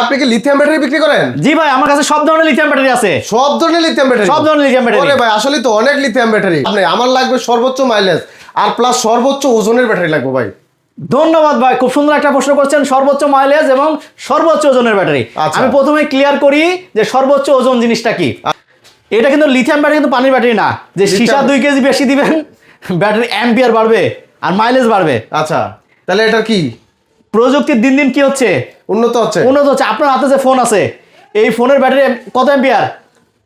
আপনি কি lithium battery বিক্রি করেন? জি ভাই আমার কাছে সব ধরনের লিথিয়াম ব্যাটারি আছে। সব ধরনের লিথিয়াম ব্যাটারি সব ধরনের লিথিয়াম ব্যাটারি ওরে ভাই আসলে তো অনেক লিথিয়াম ব্যাটারি আপনি আমার লাগবে সর্বোচ্চ মাইলেজ আর প্লাস সর্বোচ্চ ওজনের ব্যাটারি লাগবে ভাই। ধন্যবাদ ভাই খুব সুন্দর একটা প্রশ্ন করছেন সর্বোচ্চ মাইলেজ এবং সর্বোচ্চ ওজনের ব্যাটারি আচ্ছা। আমি প্রথমে ক্লিয়ার করি যে সর্বোচ্চ ওজন জিনিসটা কি। এটা কিন্তু লিথিয়াম ব্যাটারি কিন্তু পানির ব্যাটারি না। যে সীসা দুই কেজি বেশি দিবেন ব্যাটারি অ্যাম্পিয়ার বাড়বে আর মাইলেজ বাড়বে। আচ্ছা তাহলে এটা কি? প্রযুক্তির দিন দিন কি হচ্ছে? উন্নত হচ্ছে। উন্নত হচ্ছে। আপনার হাতে যে ফোন আছে এই ফোনের ব্যাটারি কত অ্যাম্পিয়ার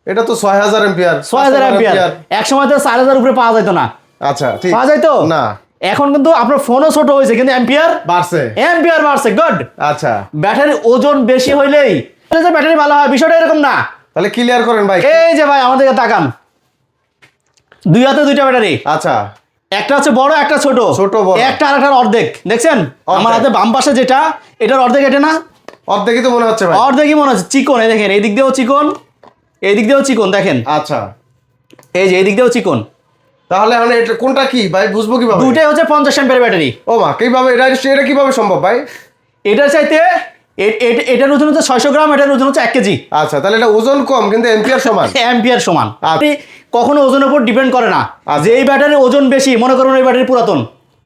এটা তো ছয় হাজার এম্পিয়ার ছয় হাজার অ্যাম্পিয়ার এক সময় তো চার হাজার উপরে পাওয়া যেত না। আচ্ছা ঠিক। পাওয়া যায় তো না। এখন কিন্তু আপনার ফোনও ছোট হয়েছে কিন্তু অ্যাম্পিয়ার বাড়ছে। অ্যাম্পিয়ার বাড়ছে গুড আচ্ছা। ব্যাটারির ওজন বেশি হইলেই যে ব্যাটারি ভালো হয় বিষয়টা এরকম না। তাহলে ক্লিয়ার করেন ভাই। এই যে ভাই আমাদেরকে তাকান। দুই হাতে দুইটা ব্যাটারি। আচ্ছা। একটা হচ্ছে বড় একটা ছোট। ছোট, বড়। একটা আর একটার অর্ধেক। দেখছেন? আমার হাতে বাম পাশে যেটা এটার অর্ধেক এটা না? অর্ধেকই তো মনে হচ্ছে ভাই। অর্ধেকই মনে হচ্ছে। চিকন এই দেখেন এই দিক দিয়েও চিকন এই দিক দিয়েও চিকন দেখেন। আচ্ছা। এই যে এই দিক দিয়েও চিকন। তাহলে মানে এটা কোনটা কি? ভাই বুঝব কীভাবে? দুইটাই হচ্ছে পঞ্চাশ অ্যাম্পের ব্যাটারি। ও মা কীভাবে এটা এটা কীভাবে সম্ভব ভাই? এটার চাইতে এটার ওজন হচ্ছে ছয়শো গ্রাম এটার ওজন হচ্ছে এক কেজি। আচ্ছা তাহলে এটা ওজন কম কিন্তু এম্পিয়ার সমান। সমান। আপনি কখনো ওজনের উপর ডিপেন্ড করে না আচ্ছা। যে এই ব্যাটারির ওজন বেশি মনে করুন এই ব্যাটারি পুরাতন।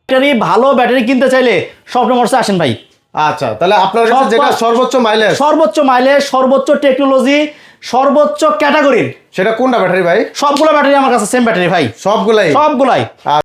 ব্যাটারি ভালো ব্যাটারি কিনতে চাইলে স্বপ্ন আসেন ভাই। আচ্ছা তাহলে আপনার কাছে যেটা সর্বোচ্চ মাইলেজ সর্বোচ্চ মাইলেজ সর্বোচ্চ টেকনোলজি সর্বোচ্চ ক্যাটাগরির সেটা কোনটা ব্যাটারি ভাই? সবগুলো ব্যাটারি আমার কাছে সেম ব্যাটারি ভাই। সবগুলাই? সবগুলাই।